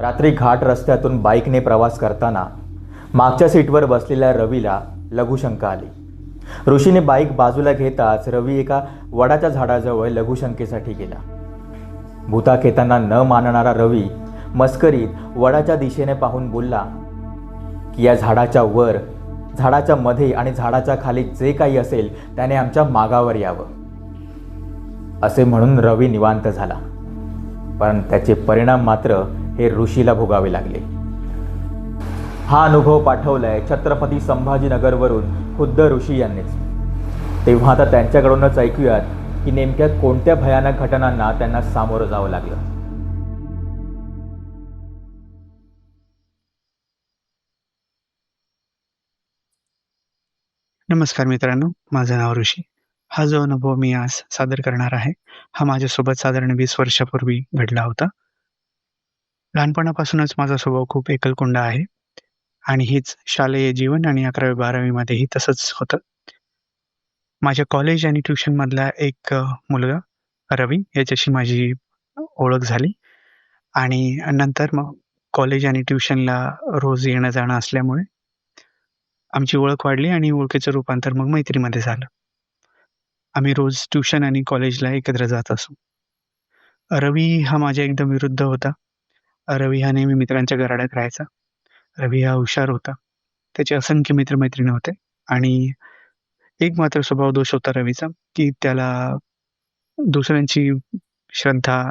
रात्री घाट रस्त्यातून बाईकने प्रवास करताना मागच्या सीटवर बसलेल्या रवीला लघुशंका आली. ऋषीने बाईक बाजूला घेताच रवी एका वडाच्या झाडाजवळ लघुशंकेसाठी गेला. भूताखेतांना न मानणारा रवी मस्करीत वडाच्या दिशेने पाहून बोलला की या झाडाच्या वर झाडाच्या मध्ये आणि झाडाच्या खाली जे काही असेल त्याने आमच्या मागावर यावं. असे म्हणून रवी निवांत झाला. पण त्याचे परिणाम मात्र हे ऋषीला भोगावे लागले. हा अनुभव पाठवलाय छत्रपती संभाजीनगरवरून खुद्द ऋषी यांनीच. तेव्हा आता त्यांच्याकडूनच ऐकूयात की नेमक्या कोणत्या भयानक घटनांना त्यांना सामोरं जावं लागलं. नमस्कार मित्रांनो माझं नाव ऋषी. हा जो अनुभव मी आज सादर करणार आहे हा माझ्यासोबत साधारण वीस वर्षापूर्वी घडला होता. लहानपणापासूनच माझा स्वभाव खूप एकलकोंडा आहे. आणि हीच शालेय जीवन आणि अकरावी बारावीमध्येही तसंच होतं. माझ्या कॉलेज आणि ट्युशनमधला एक मुलगा रवी याच्याशी माझी ओळख झाली. आणि नंतर मग कॉलेज आणि ट्युशनला रोज येणं जाणं असल्यामुळे आमची ओळख वाढली आणि ओळखीचं रूपांतर मग मैत्रीमध्ये झालं. आम्ही रोज ट्युशन आणि कॉलेजला एकत्र जात असू. रवी हा माझ्या एकदम विरुद्ध होता. रवी हा नेहमी मित्रांच्या घराड्यात राहायचा. रवी हा हुशार होता. त्याचे असंख्य मित्रमैत्रिणी होते. आणि एक मात्र स्वभाव दोष होता रवीचा की त्याला दुसऱ्यांची श्रद्धा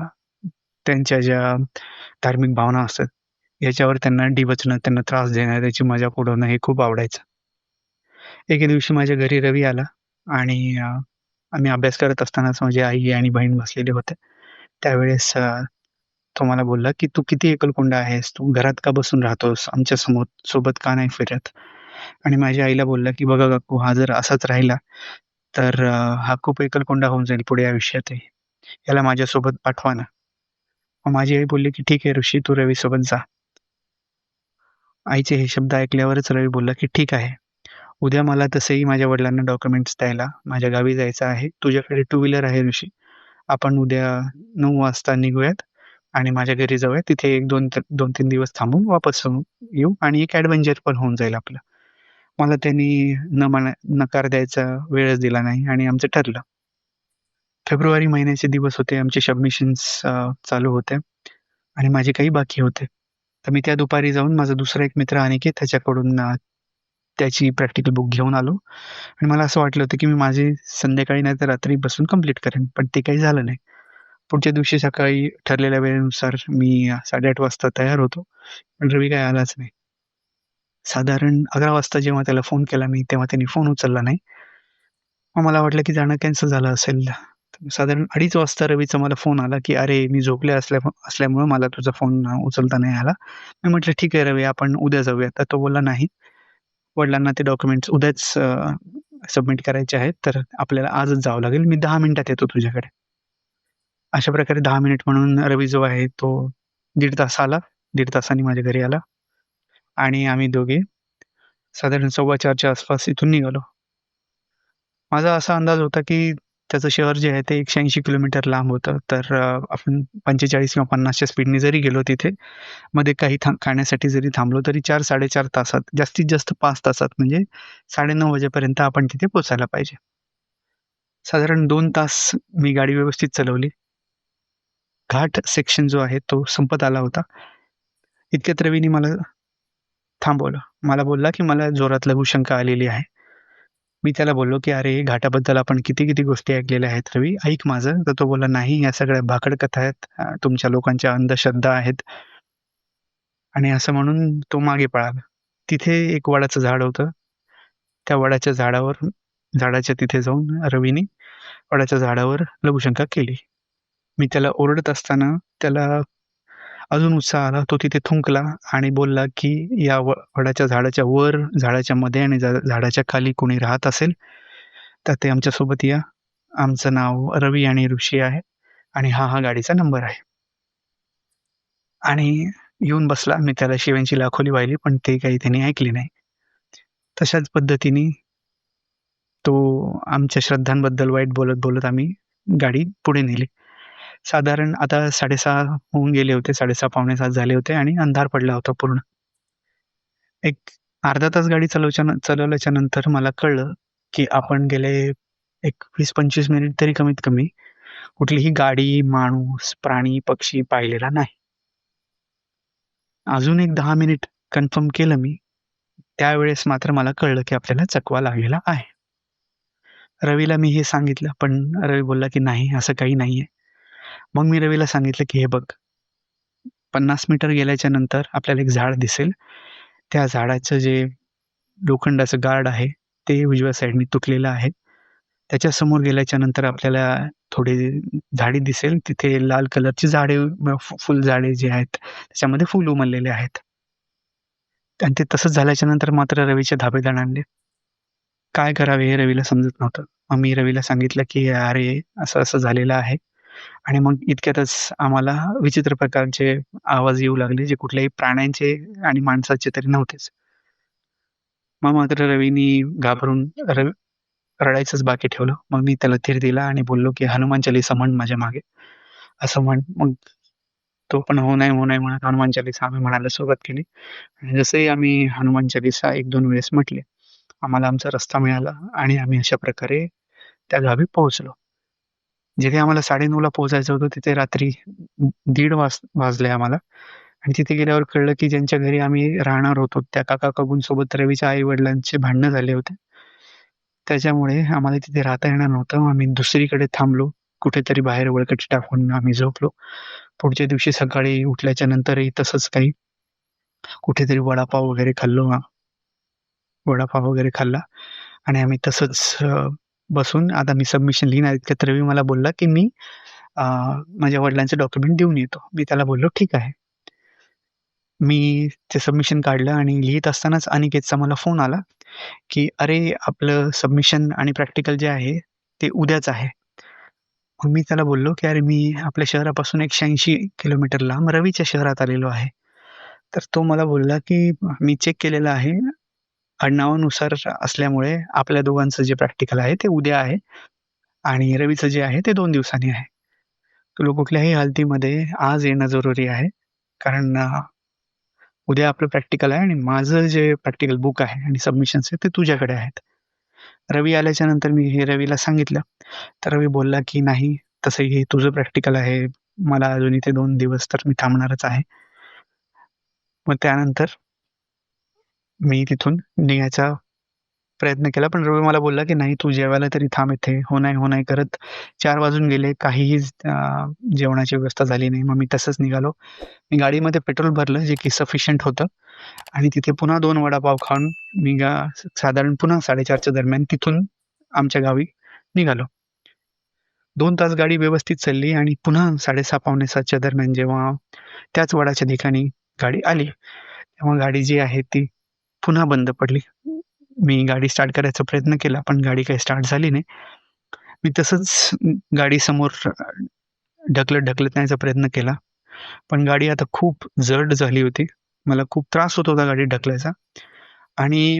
त्यांच्या ज्या धार्मिक भावना असतात याच्यावर त्यांना डिवचणं त्यांना त्रास देणं त्याची मजाक उडवणं हे खूप आवडायचं. एके दिवशी माझ्या घरी रवी आला आणि आम्ही अभ्यास करत असतानाच माझी आई आणि बहीण बसलेले होते त्यावेळेस तो मला बोलला की तू किती एकलकोंडा आहेस? तू घरात का बसून राहतोस? आमच्यासमोर सोबत का नाही फिरत? आणि माझ्या आईला बोलला की बघा काकू हा जर असाच राहिला तर हा खूप एकलकोंडा होऊन जाईल पुढे आयुष्यातही. याला माझ्यासोबत पाठवा ना. मग माझी आई बोलली की ठीक आहे ऋषी तू रवी सोबत जा. आईचे हे शब्द ऐकल्यावरच रवी बोलला की ठीक आहे. उद्या मला तसेही माझ्या वडिलांना डॉक्युमेंट्स द्यायला माझ्या गावी जायचं आहे. तुझ्याकडे टू व्हीलर आहे ऋषी. आपण उद्या नऊ वाजता निघूयात. आणि माझ्या घरी आहे तिथे एक दोन दोन तीन दिवस थांबून वापस येऊ आणि एक ॲडव्हेंचर पण होऊन जाईल आपलं. मला त्यांनी न म्हणा नकार द्यायचा वेळच दिला नाही आणि आमचं ठरलं. फेब्रुवारी महिन्याचे दिवस होते. आमचे सबमिशन्स चालू होते आणि माझे काही बाकी होते. तर मी त्या दुपारी जाऊन माझा दुसरा एक मित्र अनिकेत त्याच्याकडून त्याची प्रॅक्टिकल बुक घेऊन आलो. आणि मला असं वाटलं होतं की मी माझी संध्याकाळी नाही तर रात्री बसून कंप्लीट करेन पण ते काही झालं नाही. पुढच्या दिवशी सकाळी ठरलेल्या वेळेनुसार मी साडेआठ वाजता तयार होतो. पण रवी काय आलाच नाही. साधारण अकरा वाजता जेव्हा त्याला फोन केला मी तेव्हा त्यांनी फोन उचलला नाही. मग मला वाटलं की जाणं कॅन्सल झालं असेल. साधारण अडीच वाजता रवीचा मला फोन आला की अरे मी झोपले असल्या असल्यामुळं मला तुझा फोन उचलता नाही आला. मी म्हटलं ठीक आहे रवी आपण उद्या जाऊया. तर तो बोलला नाही. वडिलांना ते डॉक्युमेंट्स उद्याच सबमिट करायचे आहेत तर आपल्याला आजच जावं लागेल. मी दहा मिनिटात येतो तुझ्याकडे. अशा प्रकारे दहा मिनिट म्हणून रवी जो आहे तो दीड तास आला. दीड तासांनी माझ्या घरी आला. आणि आम्ही दोघे साधारण सव्वा चारच्या आसपास इथून निघालो. माझा असा अंदाज होता की त्याचं शहर जे आहे ते एकशे ऐंशी किलोमीटर लांब होतं. तर आपण पंचेचाळीस किंवा पन्नासच्या स्पीडने जरी गेलो तिथे मध्ये काही था खाण्यासाठी जरी थांबलो तरी चार साडेचार तासात जास्तीत जास्त पाच तासात म्हणजे साडेनऊ वाजेपर्यंत आपण तिथे पोचायला पाहिजे. साधारण दोन तास मी गाडी व्यवस्थित चालवली. घाट सेक्शन जो आहे तो संपत आला होता. इतक्यात रवीने मला थांबवलं. मला बोलला की मला जोरात लघुशंका आलेली आहे. मी त्याला बोललो की अरे घाटाबद्दल आपण किती किती गोष्टी ऐकलेल्या आहेत रवी? ऐक माझं. तर तो बोलला नाही या सगळ्या भाकड कथा आहेत तुमच्या लोकांच्या अंधश्रद्धा आहेत. आणि असं म्हणून तो मागे पळाला. तिथे एक वडाचं झाड होतं. त्या वडाच्या झाडावर झाडाच्या तिथे जाऊन रवीने वडाच्या झाडावर लघुशंका केली. मी त्याला ओरडत असताना त्याला अजून उत्साह आला. तो तिथे थुंकला आणि बोलला की या वडाच्या झाडाच्या वर झाडाच्या मध्ये आणि झा- झाडाच्या खाली कोणी राहत असेल तर ते आमच्यासोबत या. आमचं नाव रवी आणि ऋषी आहे आणि हा हा गाडीचा नंबर आहे. आणि येऊन बसला. मी त्याला शिव्यांची लाखोली वाहिली पण ते काही त्यांनी ऐकली नाही. तशाच पद्धतीने तो आमच्या श्रद्धांबद्दल वाईट बोलत बोलत आम्ही गाडी पुढे नेली. साधारण आता 6:30 होऊन गेले होते. 6:30 पावणे सात झाले होते आणि अंधार पडला होता पूर्ण. एक अर्धा तास गाडी चालवच्या चालवल्याच्या नंतर मला कळलं, की आपण गेले एक 20-25 मिनिट तरी कमीत कमी कुठलीही गाडी, माणूस, प्राणी, पक्षी पाहिलेला नाही. अजून एक दहा मिनिट कन्फर्म केलं मी. त्यावेळेस मात्र मला कळलं, की आपल्याला चकवा लागलेला आहे. रवीला मी हे सांगितलं, पण रवी बोलला, की "नाही, असं काही नाहीये." मग मी रवीला सांगितलं, की "हे बघ, 50 मीटर गेल्याच्यानंतर आपल्याला एक झाड दिसेल. त्या झाडाचं जे लोखंडाचं गार्ड आहे, ते उजव्या साईडने तुटलेलं आहे. त्याच्यासमोर गेल्याच्यानंतर आपल्याला थोडी झाडी दिसेल. तिथे लाल कलरची झाडे फुल झाडे जे आहेत, त्याच्यामध्ये फुल उमललेले आहेत." आणि ते तसंच झाल्याच्यानंतर मात्र रवीचे धाबे आणले काय करावे हे रवीला समजत नव्हतं. मग मी रवीला सांगितलं, की "अरे, असं-असं झालेलं आहे." आणि मग इतक्यातच आम्हाला विचित्र प्रकारचे आवाज येऊ लागले, जे कुठल्याही प्राण्यांचे आणि माणसाचे तरी नव्हतेच. मग मात्र रवीनी घाबरून रवी रडायचंच बाकी ठेवलं. मग मी त्याला धीर दिला आणि बोललो, की "हनुमान चालीसा म्हण माझ्या मागे." असं म्हण मग तो पण "हो नाही, हो नाही" म्हणत हनुमान चालीसा आम्ही म्हणायला सुरुवात केली. आणि जसंही आम्ही हनुमान चालीसा 1-2 वेळेस म्हटले, आम्हाला आमचा रस्ता मिळाला आणि आम्ही अशा प्रकारे त्या गावी पोहोचलो. जिथे आम्हाला 9:30ला पोहोचायचं होतं, तिथे रात्री दीड वाज वाजले आम्हाला. आणि तिथे गेल्यावर कळलं, की ज्यांच्या घरी आम्ही राहणार होतो, त्या काका-काकूंसोबत रवीच्या आई-वडिलांचे भांडणं झाले होते. त्याच्यामुळे आम्हाला तिथे राहता येणार नव्हतं. आम्ही दुसरीकडे थांबलो. कुठेतरी बाहेर वळकट टाकून आम्ही झोपलो. पुढच्या दिवशी सकाळी उठल्याच्या नंतरही तसंच काही कुठेतरी वडापाव वगैरे खाल्लो. वडापाव वगैरे खाल्ला आणि आम्ही तसंच बसून आता मी सबमिशन लिहिणार इतक्यात रवी मला बोलला, की "मी माझ्या वडिलांचे डॉक्युमेंट देऊन येतो." मी त्याला बोललो, "ठीक आहे." मी ते सबमिशन काढलं आणि लिहित असतानाच अनिकेतचा मला फोन आला, की "अरे, आपलं सबमिशन आणि प्रॅक्टिकल जे आहे, ते उद्याच आहे." मग मी त्याला बोललो, की "अरे, मी आपल्या शहरापासून 180 किलोमीटर लांब रवीच्या शहरात आलेलो आहे." तर तो मला बोलला, की "मी चेक केलेलं आहे. आडनावानुसार असल्यामुळे आपल्या दोघांचं जे प्रॅक्टिकल आहे, ते उद्या आहे आणि रवीचं जे आहे, ते दोन दिवसांनी आहे. तुला कुठल्याही हालतीमध्ये आज येणं जरुरी आहे. कारण उद्या आपलं प्रॅक्टिकल आहे आणि माझं जे प्रॅक्टिकल बुक आहे आणि सबमिशन्स आहे ते तुझ्याकडे आहेत." रवी आल्याच्यानंतर मी हे रवीला सांगितलं. तर रवी बोलला, की "नाही, तसंही हे तुझं प्रॅक्टिकल आहे. मला अजून इथे दोन दिवस तर मी थांबणारच आहे." मग त्यानंतर मी तिथून निघायचा प्रयत्न केला. पण रवी मला बोलला, की "नाही, तू जेवायला तरी थांब इथे." हो नाही, हो नाही करत चार वाजून गेले. काहीही जेवणाची व्यवस्था झाली नाही. मग मी तसंच निघालो. मी गाडीमध्ये पेट्रोल भरलं, जे की सफिशियंट होतं आणि तिथे पुन्हा दोन वडापाव खाऊन मी गा साधारण पुन्हा 4:30च्या दरम्यान तिथून आमच्या गावी निघालो. दोन तास गाडी व्यवस्थित चालली आणि पुन्हा 6:30 पावणे सातच्या दरम्यान जेव्हा त्याच वडाच्या ठिकाणी गाडी आली, तेव्हा गाडी जी आहे ती पुन्हा बंद पडली. मी गाडी स्टार्ट करायचा प्रयत्न केला, पण गाडी काही स्टार्ट झाली नाही. मी तसंच गाडी समोर ढकलत-ढकलत न्यायचा प्रयत्न केला. पण गाडी आता खूप जड झाली होती. मला खूप त्रास होत होता गाडी ढकलायचा आणि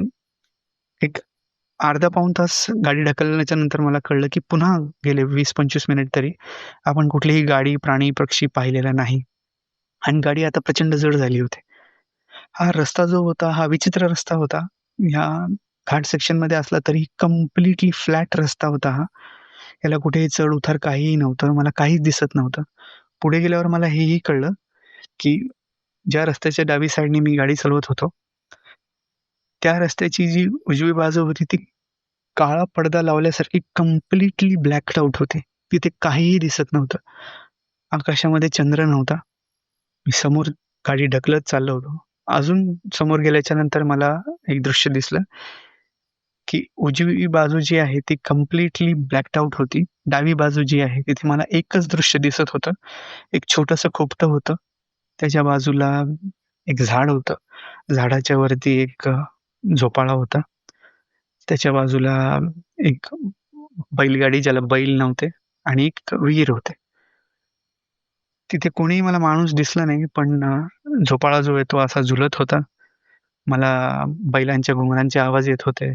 एक अर्धा पाऊण तास गाडी ढकलण्याच्या नंतर मला कळलं, की पुन्हा गेले 20-25 मिनिट तरी आपण कुठलीही गाडी, प्राणी, पक्षी पाहिलेला नाही आणि गाडी आता प्रचंड जड झाली होती. हा रस्ता जो होता, हा विचित्र रस्ता होता. ह्या घाट सेक्शनमध्ये असला तरी कंप्लीटली फ्लॅट रस्ता होता हा. याला कुठेही चढ-उतार काहीही नव्हतं. मला काहीच दिसत नव्हतं. पुढे गेल्यावर मला हेही कळलं, की ज्या रस्त्याच्या डावी साईडने मी गाडी चालवत होतो त्या रस्त्याची जी उजवी बाजू होती, ती काळा पडदा लावल्यासारखी कंप्लीटली ब्लॅक्ड आउट होते तिथे काहीही दिसत नव्हतं. आकाशामध्ये चंद्र नव्हता. मी समोर गाडी ढकलत चाललो होतो. अजून समोर गेल्याच्यानंतर मला एक दृश्य दिसलं, की उजवी बाजू जी आहे ती कंप्लीटली ब्लॅक्ड आउट होती. डावी बाजू जी आहे तिथे मला एकच दृश्य दिसत होतं. एक छोटंसं खोपटं होतं. त्याच्या बाजूला एक झाड होतं. झाडाच्या वरती एक झोपाळा होता. त्याच्या बाजूला एक बैलगाडी ज्याला बैल नव्हते आणि एक विहीर होते. तिथे कोणीही मला माणूस दिसला नाही. पण झोपाळा जो आहे तो असा झुलत होता. मला बैलांच्या घुंगरांचे आवाज येत होते.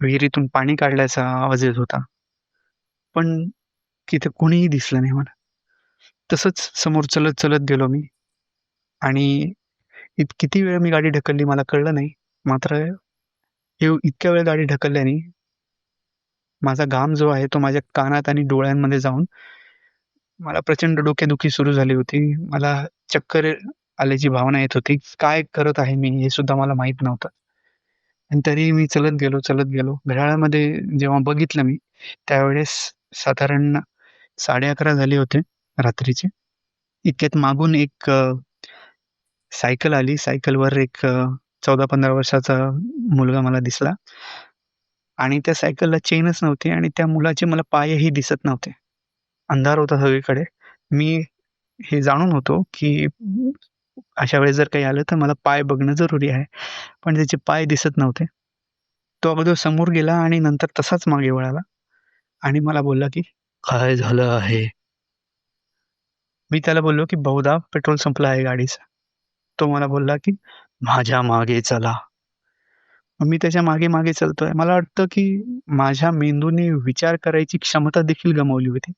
विहिरीतून पाणी काढल्याचा आवाज येत होता. पण तिथे कोणीही दिसलं नाही मला तसंच समोर चलत चलत गेलो मी आणि इत किती वेळ मी गाडी ढकलली मला कळलं नाही मात्र इतक्या वेळ गाडी ढकलल्याने माझा घाम जो आहे तो माझ्या कानात आणि डोळ्यांमध्ये जाऊन मला प्रचंड डोकेदुखी सुरू झाली होती. मला चक्कर आल्याची भावना येत होती. काय करत आहे मी हे सुद्धा मला माहीत नव्हतं. आणि तरी मी चलत गेलो चलत गेलो. घड्याळामध्ये जेव्हा बघितलं मी त्यावेळेस साधारण साडे अकरा झाले होते रात्रीचे. इतक्यात मागून एक सायकल आली. सायकलवर एक चौदा पंधरा वर्षाचा मुलगा मला दिसला. आणि त्या सायकलला चेनच नव्हती आणि त्या मुलाचे मला पायही दिसत नव्हते. अंधार होता सगळीकडे. मी हे जाणून होतो की अशा वेळेस जर काही आलं तर मला पाय बघणं जरुरी आहे. पण त्याचे पाय दिसत नव्हते. तो अगोदर समोर गेला आणि नंतर तसाच मागे वळाला. आणि मला बोलला की काय झालं आहे? मी त्याला बोललो की बहुधा पेट्रोल संपलं आहे गाडीचं. तो मला बोलला की माझ्या मागे चला. मग मी त्याच्यामागे मागे चालतोय. मला वाटतं की माझ्या मेंदूने विचार करायची क्षमता देखील गमावली होती.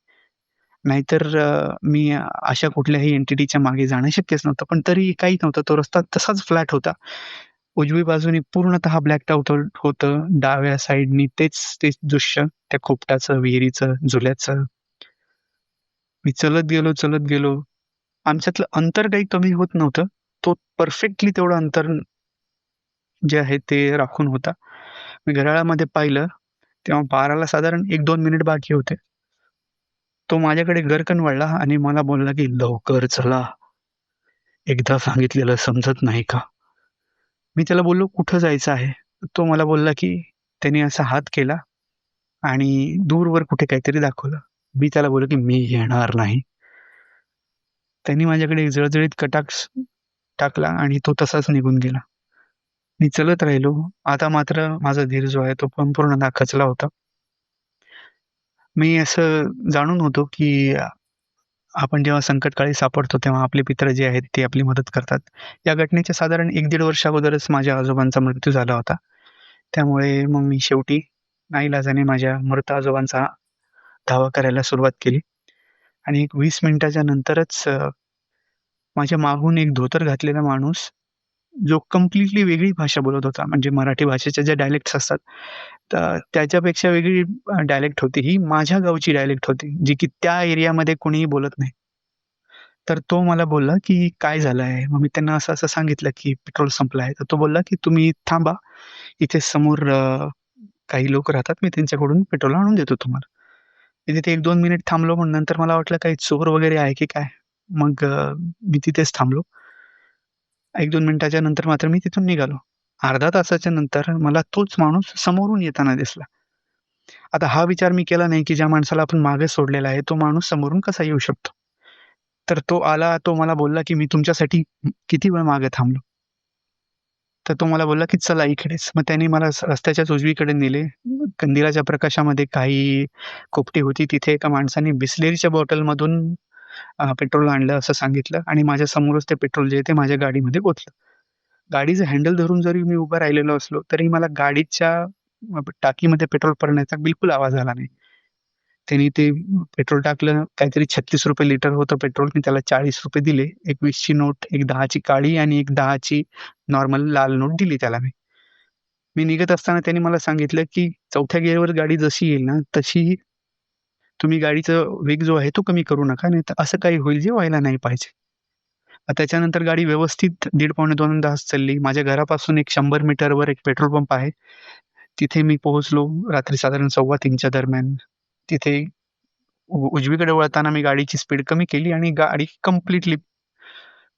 नाहीतर मी अशा कुठल्याही एंटिटीच्या मागे जाणं शक्यच नव्हतं. पण तरी काही नव्हतं. तो रस्ता तसाच फ्लॅट होता. उजवी बाजूने पूर्णतः ब्लॅक आउट होतं डाव्या साईडनी तेच तेच दृश्य. त्या खोपटाचं विहिरीचं झुल्याचं मी चलत गेलो चलत गेलो. आमच्यातलं अंतर काही कमी होत नव्हतं. तो परफेक्टली तेवढं अंतर जे आहे ते राखून होता. मी घड्याळामध्ये पाहिलं. तेव्हा बाराला साधारण एक दोन मिनिट बाकी होते. तो माझ्याकडे गरकन वळला आणि मला बोलला की लवकर चला. एकदा सांगितलेलं समजत नाही का? मी त्याला बोललो कुठं जायचं आहे? तो मला बोलला की त्याने असा हात केला आणि दूरवर कुठे काहीतरी दाखवलं. मी त्याला बोललो की मी येणार नाही. त्यांनी माझ्याकडे एक जळजळीत कटाक्ष टाकला आणि तो तसाच निघून गेला. मी चलत राहिलो. आता मात्र माझा धीर जो आहे तो संपूर्ण नाखचला होता. मी असं जाणून होतो की आपण जेव्हा संकटकाळी सापडतो तेव्हा आपले पित्र जे आहेत ते आपली मदत करतात. या घटनेच्या साधारण एक दीड वर्ष अगोदरच माझ्या आजोबांचा मृत्यू झाला होता. त्यामुळे मग मी शेवटी नाईलाजाने माझ्या मृत आजोबांचा धावा करायला सुरुवात केली. आणि एक वीस मिनिटाच्या नंतरच माझ्या मागून एक धोतर घातलेला माणूस जो कम्प्लिटली वेगळी भाषा बोलत होता म्हणजे मराठी भाषेच्या ज्या डायलेक्ट्स असतात तर त्याच्यापेक्षा वेगळी डायलेक्ट होती ही. माझ्या गावची डायलेक्ट होती जी की त्या एरियामध्ये कोणीही बोलत नाही. तर तो मला बोलला की काय झालं आहे मग मी त्यांना असं असं सांगितलं की पेट्रोल संपलं आहे तर तो बोलला की तुम्ही थांबा. इथे समोर काही लोक राहतात. मी त्यांच्याकडून पेट्रोल आणून देतो तुम्हाला. मी तिथे एक दोन मिनिट थांबलो पण नंतर मला वाटलं काही चोर वगैरे आहे की काय? मग मी तिथेच थांबलो. एक दोन मिनिटाच्या नंतर मात्र मी तिथून निघालो. अर्धा तासाच्या नंतर मला तोच माणूस समोरून येताना दिसला. आता हा विचार मी केला नाही की ज्या माणसाला आपण मागे सोडलेला आहे तो माणूस समोरून कसा येऊ शकतो? तर तो आला तो मला बोलला की मी तुमच्यासाठी किती वेळ मागे थांबलो? तर तो मला बोलला की चला इकडेच. मग त्याने मला रस्त्याच्या रस्त्याच्याच उजवीकडे नेले. कंदिलाच्या प्रकाशामध्ये काही कोपटी होती. तिथे एका माणसाने बिस्लेरीच्या बॉटलमधून पेट्रोल आणलं असं सांगितलं आणि माझ्यासमोरच ते पेट्रोल जे आहे ते माझ्या गाडीमध्ये ओतलं. गाडीचं हँडल धरून जरी मी उभं राहिलेलो असलो तरी मला गाडीच्या टाकीमध्ये पेट्रोल भरण्याचा बिलकुल आवाज आला नाही. त्यांनी ते पेट्रोल टाकलं काहीतरी छत्तीस रुपये लिटर होतं पेट्रोल मी त्याला चाळीस रुपये दिले. एक वीसची नोट एक दहाची काळी आणि एक दहाची नॉर्मल लाल नोट दिली त्याला मी. मी निघत असताना त्यांनी मला सांगितलं की चौथ्या गिअरवर गाडी जशी येईल ना तशी तुम्ही गाडीचा वेग जो आहे तो कमी करू नका नाही तर असं काही होईल जे व्हायला नाही पाहिजे. त्याच्यानंतर गाडी व्यवस्थित दीड पावणे दोन तास चालली. माझ्या घरापासून एक शंभर मीटरवर एक पेट्रोल पंप आहे. तिथे मी पोहोचलो रात्री साधारण सव्वा तीनच्या दरम्यान. तिथे उ- उजवीकडे वळताना मी गाडीची स्पीड कमी केली आणि गाडी कम्प्लिटली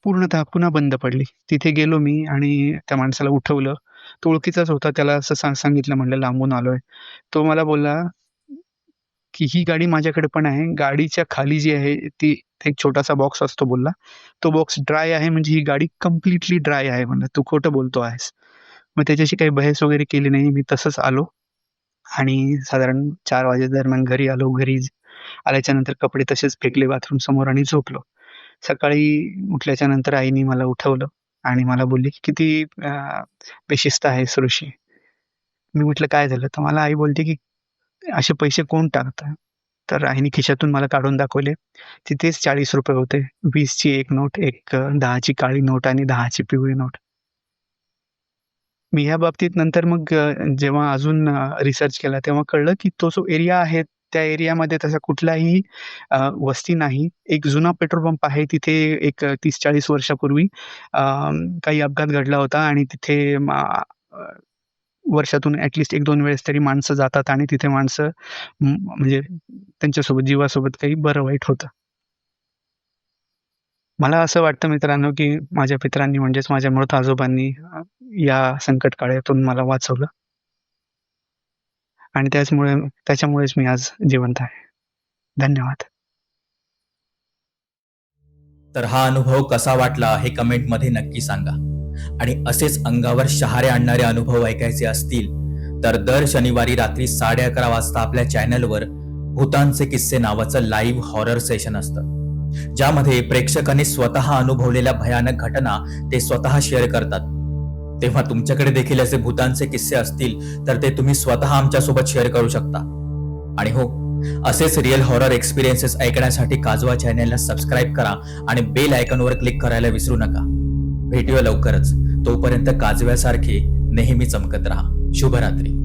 पूर्णतः पुन्हा बंद पडली. तिथे गेलो मी आणि त्या माणसाला उठवलं. तो ओळखीचाच होता. त्याला असं सांग सांगितलं म्हणलं लांबून आलोय. तो मला बोलला की ही गाडी माझ्याकडे पण आहे. गाडीच्या खाली जी आहे ती एक छोटासा बॉक्स असतो बोलला. तो बॉक्स ड्राय आहे म्हणजे ही गाडी कम्प्लिटली ड्राय आहे म्हणलं. तू खोटं बोलतो आहेस. मग त्याच्याशी काही बहस वगैरे केली नाही. मी तसंच आलो. आणि साधारण चार वाजे दरम्यान घरी आलो. घरी आल्याच्यानंतर कपडे तसेच फेकले बाथरूम समोर आणि झोपलो. सकाळी उठल्याच्या नंतर आईने मला उठवलं आणि मला बोलली की किती बेशिस्त आहे सुरुशी मी म्हटलं काय झालं? तर मला आई बोलते की असे पैसे कोण टाकतं? तर आईने खिशातून मला काढून दाखवले. तिथेच चाळीस रुपये होते. वीसची एक नोट एक दहाची काळी नोट आणि दहाची पिवळी नोट. मी ह्या बाबतीत नंतर मग जेव्हा अजून रिसर्च केला तेव्हा कळलं की तो जो एरिया आहे त्या एरियामध्ये तसा कुठलाही वस्ती नाही. एक जुना पेट्रोल पंप आहे. तिथे एक तीस चाळीस वर्षापूर्वी काही अपघात घडला होता आणि तिथे मा- वर्षातून ॲटलिस्ट एक दोन वेळेस तरी माणसं जातात आणि तिथे माणसं म्हणजे त्यांच्यासोबत जीवासोबत काही बरं वाईट होतं. मला असं वाटतं मित्रांनो की माझ्या पित्रांनी म्हणजेच माझ्या मृत आजोबांनी या संकट काळातून मला वाचवलं. आणि त्याचमुळे त्याच्यामुळेच मी आज जिवंत आहे. धन्यवाद. तर हा अनुभव कसा वाटला हे कमेंटमध्ये नक्की सांगा. आणि असेच अंगावर शहारे आणणारे अनुभव ऐकायचे असतील तर दर शनिवारी रात्री साडे अकरा वाजता आपल्या चॅनलवर भूतांचे किस्से नावाचं लाईव्ह हॉरर सेशन असतं. ज्यामध्ये प्रेक्षकांनी स्वतः अनुभवलेल्या भयानक घटना ते स्वतः शेअर करतात. तेव्हा तुमच्याकडे देखील असे भूतांचे किस्से असतील तर ते तुम्ही स्वतः आमच्यासोबत शेअर करू शकता. आणि हो असेच रिअल हॉरर एक्सपिरियन्सेस ऐकण्यासाठी काजवा चॅनेलला सबस्क्राईब करा आणि बेल आयकॉनवर क्लिक करायला विसरू नका. भेटूया लवकरच. तोपर्यंत काजव्यासारखे नेहमी चमकत राहा. शुभरात्री.